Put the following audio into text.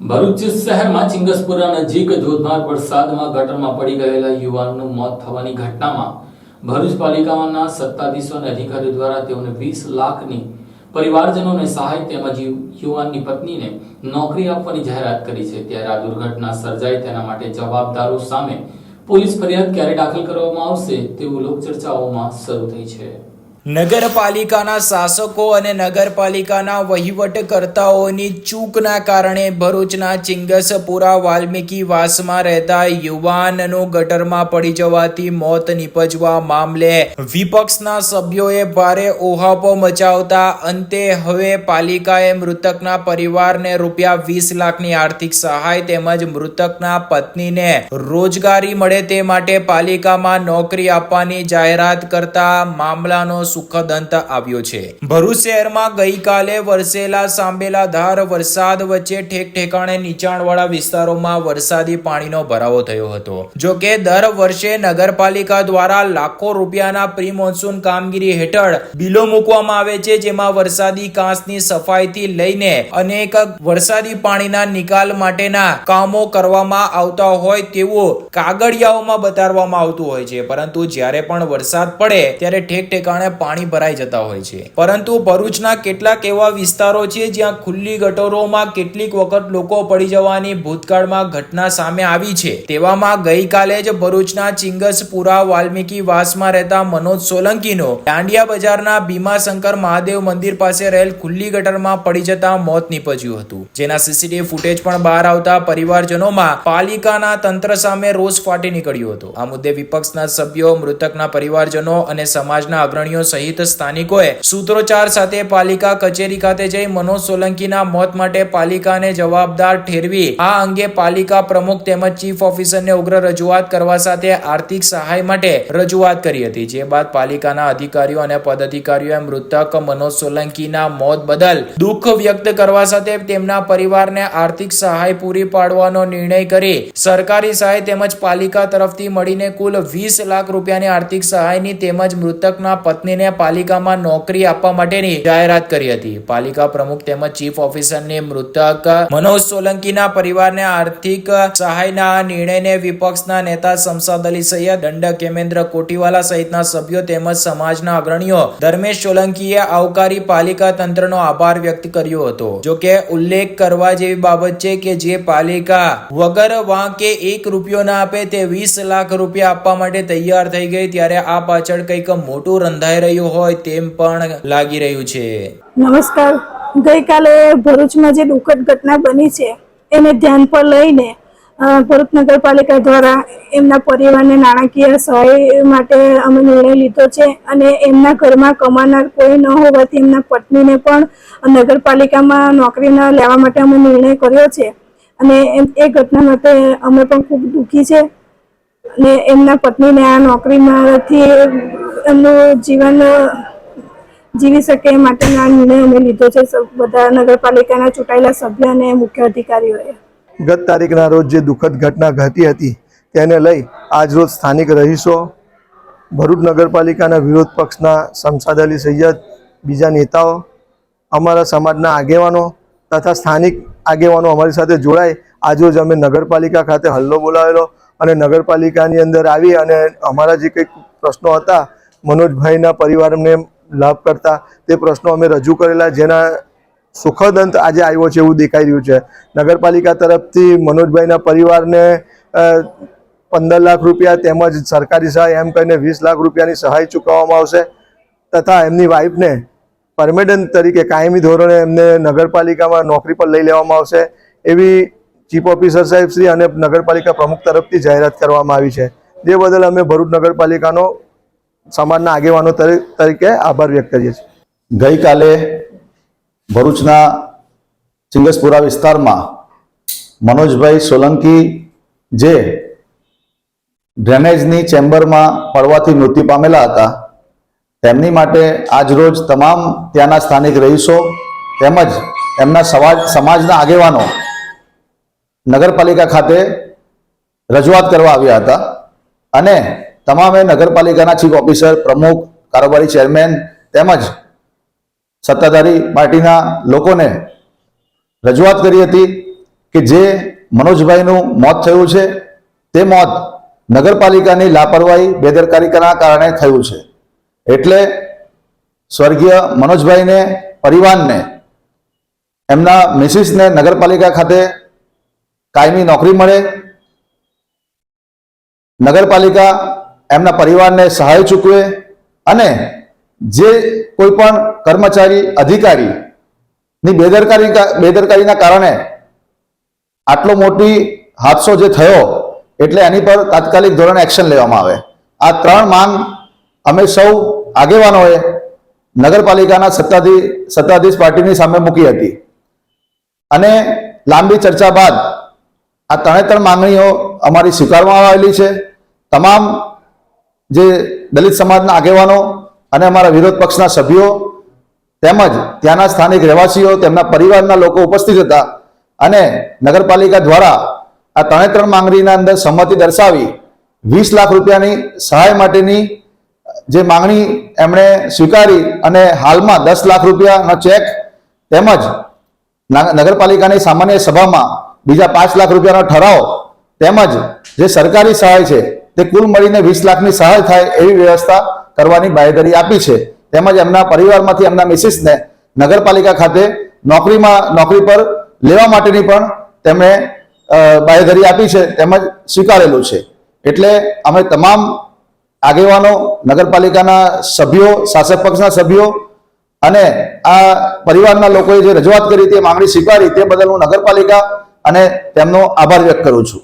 ભરૂચ શહેરમાં ચિંગસપુરા નજીક ધોધમાર વરસાદમાં ગટરમાં પડી ગયેલા યુવાનનું મોત થવાની ઘટનામાં ભરૂચ પાલિકાના સત્તાધીશો અને અધિકારીઓ દ્વારા તેઓને વીસ લાખની પરિવારજનોને સહાય તેમજ યુવાનની પત્નીને નોકરી આપવાની જાહેરાત કરી છે. ત્યારે આ દુર્ઘટના સર્જાઈ તેના માટે જવાબદારો સામે પોલીસ ફરિયાદ ક્યારે દાખલ કરવામાં આવશે તેવું લોકચર્ચાઓમાં શરૂ થઈ છે. નગરપાલિકાના શાસકો અને નગરપાલિકાના વહીવટકર્તાઓની ચૂકના કારણે ભરૂચના ચિંગસપુરા વાલ્મીકી વાસમાં રહેતા યુવાનનું ગટરમાં પડી જવાથી મોત નિપજવા મામલે વિપક્ષના સભ્યોએ ભારે ઓહાપો મચાવતા અંતે હવે પાલિકાએ મૃતકના પરિવારને રૂપિયા વીસ લાખની આર્થિક સહાય તેમજ મૃતકના પત્નીને રોજગારી મળે તે માટે પાલિકામાં નોકરી આપવાની જાહેરાત કરતા મામલાનો સુખદ અંત આવ્યો છે. ભરૂચ શહેરમાં ગઈકાલે વરસેલા સાંબેલા ધાર વરસાદ વચ્ચે ઠેક ઠેકાણે નીચાણવાળા વિસ્તારોમાં વરસાદી પાણીનો ભરાવો થયો હતો. જો દર વર્ષે નગરપાલિકા દ્વારા લાખો રૂપિયાના પ્રી મોન્સૂન કામગીરી હેઠળ બિલો મૂકવામાં આવે છે, જેમાં વરસાદી કાંસની સફાઈથી લઈને અનેક વરસાદી પાણીના નિકાલ માટેના કામો કરવામાં આવતા હોય તેવું કાગળિયાઓમાં બતાવવામાં આવતું હોય છે. પરંતુ જ્યારે પણ વરસાદ પડે, ત્યારે ઠેક ઠેકાણે પાણી ભરાઈ જતા હોય છે. પરંતુ ભરૂચના કેટલાક એવા વિસ્તારો છે જ્યાં ખુલ્લી ગટરોમાં કેટલીક વખત લોકો પડી જવાની ભૂતકાળમાં ઘટના સામે આવી છે. તેવામાં ગઈકાલે જ ભરૂચના ચિંગસપુરા વાલ્મીકી વાસમાં રહેતા મનોજ સોલંકીનો દાંડિયા બજારના ભીમાશંકર મહાદેવ મંદિર પાસે રહેલ ખુલ્લી ગટરમાં પડી જતા મોત નીપજ્યું હતું. જેના સીસીટીવી ફૂટેજ પણ બહાર આવતા પરિવારજનોમાં પાલિકાના તંત્ર સામે રોષ ફાટી નીકળ્યો હતો. આ મુદ્દે વિપક્ષના સભ્યો, મૃતકના પરિવારજનો અને સમાજના અગ્રણીઓ સહિત સ્થાનિકોએ સૂત્રોચ્ચાર સાથે પાલિકા કચેરી ખાતે જઈ મનોજ સોલંકીના મોત માટે પાલિકાને જવાબદાર ઠેરવી, આ અંગે પાલિકા પ્રમુખ તેમજ ચીફ ઓફિસરને ઉગ્ર રજૂઆત કરવા સાથે આર્થિક સહાય માટે રજૂઆત કરી હતી. જે બાદ પાલિકાના અધિકારીઓ અને પદાધિકારીઓએ મૃતક મનોજ સોલંકીના મોત બદલ દુઃખ વ્યક્ત કરવા સાથે તેમના પરિવારને આર્થિક સહાય પૂરી પાડવાનો નિર્ણય કરી, સરકારી સહાય તેમજ પાલિકા તરફથી મળીને કુલ વીસ લાખ રૂપિયાની આર્થિક સહાયની તેમજ મૃતકના પત્નીને પાલિકામાં નોકરી આપવા માટેની જાહેરાત કરી હતી. પાલિકા પ્રમુખ તેમજ ચીફ ઓફિસરને મૃતક મનોજ સોલંકીના પરિવારને આર્થિક સહાયના નિર્ણયને વિપક્ષના નેતા શમસાદ અલી સૈયદ, દંડક હેમેન્દ્ર કોટીવાલા સહિતના સભ્યો તેમજ સમાજના અગ્રણીઓ ધર્મેશ સોલંકીએ આવકારી પાલિકા તંત્રનો આભાર વ્યક્ત કર્યો હતો. જો કે ઉલ્લેખ કરવા જેવી બાબત છે કે જે પાલિકા વગર વાંકે એક રૂપિયો ના આપે તે વીસ લાખ રૂપિયા આપવા માટે તૈયાર થઈ ગઈ, ત્યારે આ પાછળ કંઈક મોટું રંધાઈ રહ્યું હોય તેમ પણ લાગી રહ્યું છે. નમસ્કાર. ગઈકાલે ભરૂચમાં જે દુઃખદ ઘટના બની છે, એને ધ્યાન પર લઈને ભરૂચ નગરપાલિકા દ્વારા એમના પરિવારને નાણાકીય સહાય માટે અમે નિર્ણય લીધો છે અને એમના ઘરમાં કમાનાર કોઈ ન હોવાથી એમના પત્નીને પણ નગરપાલિકામાં નોકરી ન લેવા માટે અમે નિર્ણય કર્યો છે. અને એ ઘટના માટે અમે પણ ખૂબ દુઃખી છે. અને એમના પત્નીને આ નોકરીમાંથી એમનું જીવન જીવી શકે એ માટેનો નિર્ણય અમે લીધો છે. બધા નગરપાલિકાના ચૂંટાયેલા સભ્ય અને મુખ્ય અધિકારીઓએ. ગત તારીખના રોજ જે દુઃખદ ઘટના ઘટી હતી, તેને લઈ આજરોજ સ્થાનિક રહીશો, ભરૂચ નગરપાલિકાના વિરોધ પક્ષના શમસાદ અલી સૈયદ, બીજા નેતાઓ, અમારા સમાજના આગેવાનો તથા સ્થાનિક આગેવાનો અમારી સાથે જોડાય. આજરોજ અમે નગરપાલિકા ખાતે હલ્લો બોલાવેલો અને નગરપાલિકાની અંદર આવી અને અમારા જે કંઈક પ્રશ્નો હતા, મનોજભાઈના પરિવારને લાભ કરતા, તે પ્રશ્નો અમે રજૂ કરેલા જેના સુખદ અંત આજે આવ્યો છે એવું દેખાઈ રહ્યું છે. નગરપાલિકા તરફથી મનોજભાઈના પરિવારને પંદર લાખ રૂપિયા તેમજ સરકારી સહાય એમ કહીને વીસ લાખ રૂપિયાની સહાય ચૂકવવામાં આવશે તથા એમની વાઈફને પરમેનન્ટ તરીકે કાયમી ધોરણે એમને નગરપાલિકામાં નોકરી પર લઈ લેવામાં આવશે એવી ચીફ ઓફિસર સાહેબ શ્રી અને નગરપાલિકા પ્રમુખ તરફથી જાહેરાત કરવામાં આવી છે. જે બદલ અમે ભરૂચ નગરપાલિકાનો સમાજના આગેવાનો તરીકે આભાર વ્યક્ત કરીએ છીએ. ગઈકાલે ભરૂચના ચિંગસપુરા વિસ્તારમાં મનોજભાઈ સોલંકી જે ડ્રેનેજની ચેમ્બરમાં પડવાથી મૃત્યુ પામેલા હતા, તેમની માટે આજરોજ તમામ ત્યાંના સ્થાનિક રહીશો તેમજ એમના સમાજ, સમાજના આગેવાનો નગરપાલિકા ખાતે રજૂઆત કરવા આવ્યા હતા. અને તમામે નગરપાલિકાના ચીફ ઓફિસર, પ્રમુખ, કારોબારી ચેરમેન તેમજ સત્તાધારી પાર્ટીના લોકોને રજૂઆત કરી હતી કે જે મનોજભાઈનું મોત થયું છે, તે મોત નગરપાલિકાની લાપરવાહી બેદરકારીના કારણે થયું છે. એટલે સ્વર્ગીય મનોજભાઈને, પરિવારને, એમના મિસિસને નગરપાલિકા ખાતે કાયમી નોકરી મળે, નગરપાલિકા એમના પરિવારને સહાય ચૂકવે અને જે કોઈ પણ કર્મચારી, અધિકારી ની બેદરકારી બેદરકારીના કારણે આટલો મોટી હાદસો જે થયો એટલે એની પર તાત્કાલિક ધોરણે એક્શન લેવામાં આવે. આ ત્રણ માંગ અમે સૌ આગેવાનોએ નગરપાલિકાના સત્તાધી, સત્તાધીશ પાર્ટીની સામે મૂકી હતી. અને લાંબી ચર્ચા બાદ આ ત્રણે ત્રણ માંગણીઓ અમારી સ્વીકારવામાં આવેલી છે. તમામ જે દલિત સમાજના આગેવાનો અને અમારા વિરોધ પક્ષના સભ્યો તેમજ ત્યાંના સ્થાનિક રહેવાસીઓ, તેમના પરિવારના લોકો ઉપસ્થિત હતા અને નગરપાલિકા દ્વારા આ ત્રણે ત્રણ માંગણીના અંદર સંમતિ દર્શાવી વીસ લાખ રૂપિયાની સહાય માટેની જે માંગણી એમણે સ્વીકારી અને હાલમાં દસ લાખ રૂપિયાનો ચેક તેમજ નગરપાલિકાની સામાન્ય સભામાં બીજા પાંચ લાખ રૂપિયાનો ઠરાવ તેમજ જે સરકારી સહાય છે તે કુલ મળીને વીસ લાખની સહાય થાય એવી વ્યવસ્થા કરવાની બાંયધરી આપી છે. તેમજ એમના પરિવારમાંથી એમના મિસિસને નગરપાલિકા ખાતે નોકરીમાં, નોકરી પર લેવા માટેની પણ તેમણે બાંયધરી આપી છે, તેમજ સ્વીકારેલું છે. એટલે અમે તમામ આગેવાનો, નગરપાલિકાના સભ્યો, શાસક પક્ષના સભ્યો અને આ પરિવારના લોકોએ જે રજૂઆત કરી, તે માંગણી સ્વીકારી, તે બદલ હું નગરપાલિકા અને તેમનો આભાર વ્યક્ત કરું છું.